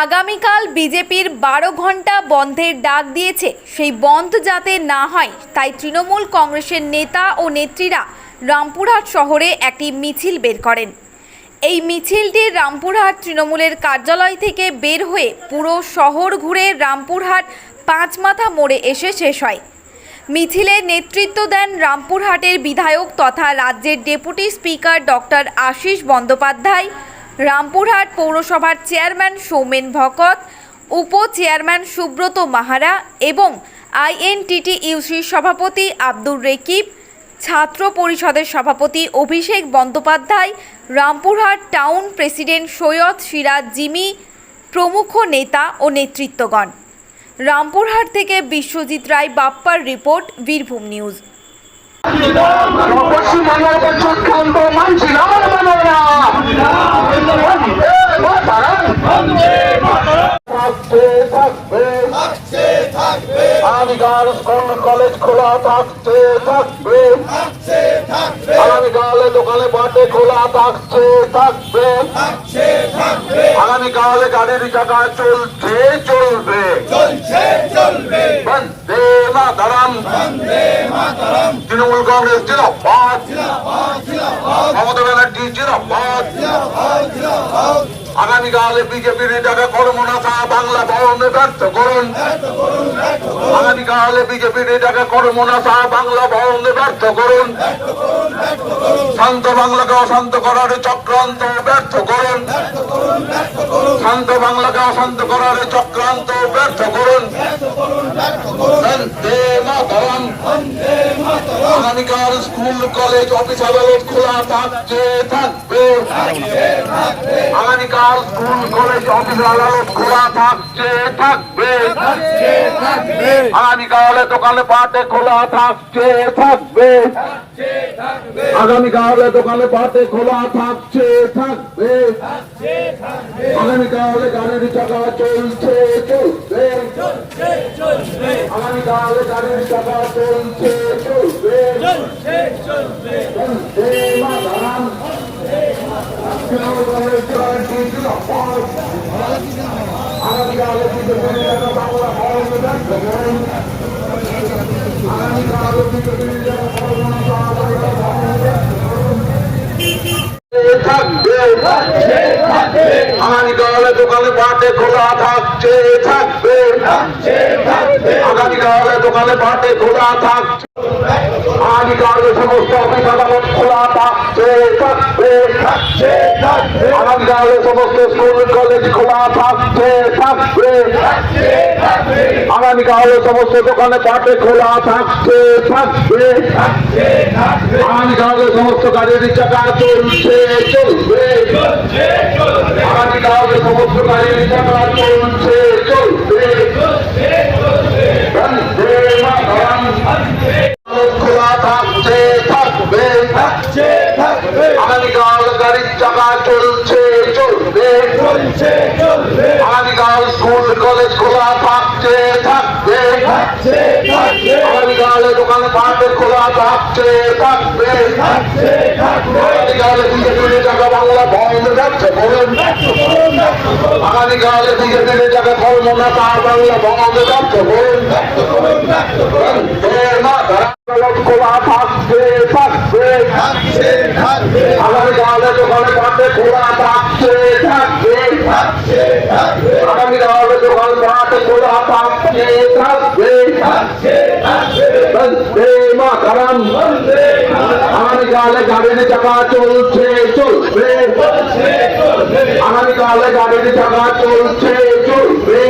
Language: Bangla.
আগামীকাল বিজেপির বারো ঘণ্টা বন্ধের ডাক দিয়েছে। সেই বন্ধ যাতে না হয়, তাই তৃণমূল কংগ্রেসের নেতা ও নেত্রীরা রামপুরহাট শহরে একটি মিছিল বের করেন। এই মিছিলটি রামপুরহাট তৃণমূলের কার্যালয় থেকে বের হয়ে পুরো শহর ঘুরে রামপুরহাট পাঁচমাথা মোড়ে এসে শেষ হয়। মিছিলে নেতৃত্ব দেন রামপুরহাটের বিধায়ক তথা রাজ্যের deputy speaker doctor Ashis Bandyopadhyay Rampurhat পৌরসভার চেয়ারম্যান সৌমেন ভকত উপ চেয়ারম্যান সুব্রত মাহারা এবং আইএনটিটি ইউসির সভাপতি আব্দুর রেকিব, ছাত্র পরিষদের সভাপতি Abhishek Bandyopadhyay, Rampurhat town president Syed Siraj Jimmy, প্রমুখ নেতা ও নেতৃত্বগণ। রামপুরহাট থেকে বিশ্বজিৎ রায়, বাপ্পার রিপোর্ট, বীরভূম নিউজ পশ্চিমবঙ্গের উপর চক্রান্ত মানছি না মানব না থাকতে থাকবে আগামীকাল স্কুল কলেজ খোলা থাকছে থাকবে। আগামীকালে দোকানে বাটে খোলা থাকছে থাকবে। আগামীকালে গাড়ির চাকা চলছে চলবে। বন্দে মাতারাম। তৃণমূল কংগ্রেস জিন্দাবাদ। মমতা ব্যানার্জি জিন্দাবাদ। আগামীকালে বিজেপির টাকা কর্মনাথা বাংলা ভবনে ব্যর্থ করুন। আগামীকালে বিজেপির টাকা কর্মনাথা বাংলা ভবনে ব্যর্থ করুন। শান্ত বাংলাকে অশান্ত করার চক্রান্ত ব্যর্থ করুন। শান্ত বাংলাকে অশান্ত করার চক্রান্ত ব্যর্থ করুন। আগামীকাল স্কুল, কলেজ, অফিস, আদালত খোলা থাকছে থাকবে। আগামীকাল স্কুল কলেজ অফিস আদালত খোলা থাকছে থাকবে আগামীকালে দোকানে পাটে খোলা থাকছে থাকবে। আগামীকালে দোকানে পাটে খোলা থাকছে থাকবে। আগামীকালে গাড়ির চাকা চলছে চলবে। আগামীকালে গাড়ির চাকা চলছে চলবে। বন্দে মাতরম তৃণমূল কংগ্রেস জয়ন্তী জিন্দাবাদ আগামীকালে বিজেপির টাকা বাংলা ভবন ব্যর্থ করুন আগামীকালে বিজেপির টাকা কর্মনাথা বাংলা ভবন ব্যর্থ করুন থাকবে আগামীকালে দোকানে পাটে খোলা থাকছে থাকবে। আগামীকালে দোকানে পাটে খোলা থাকছে। আগামীকালে সমস্ত অফিস আদালত খোলা থাকবে আগামীকালে সমস্ত স্কুল, কলেজ খোলা থাকছে থাকবে আগামীকালে সমস্ত দোকানে পাটে খোলা থাকছে থাকবে আগামীকালে সমস্ত গাড়ির চাকা চলছে চলবে আগামীকালে সমস্ত গাড়ির চাকা চলছে চলবে কলেজ খোলা থাকছে থাকবে আগামীকালে দোকান পাটে খোলা থাকছে থাকবে। আগামীকালে বিজেপির টাকা বাংলা বন্ধ যাচ্ছে বলুন। আগামীকালে বিজেপির টাকা কর্মনাথা বাংলা বন্ধ যাচ্ছে খোলা থাকছে থাকবে আগামীকালে দোকানে পাটে খোলা থাকছে থাকবে আগামীকালে দোকান পাটে খোলা থাকছে থাকবে বন্দে মাতরম। আগামীকালে গাড়ির চাকা চলছে চলবে। আগামীকালে গাড়ির চাকা চলছে চলবে।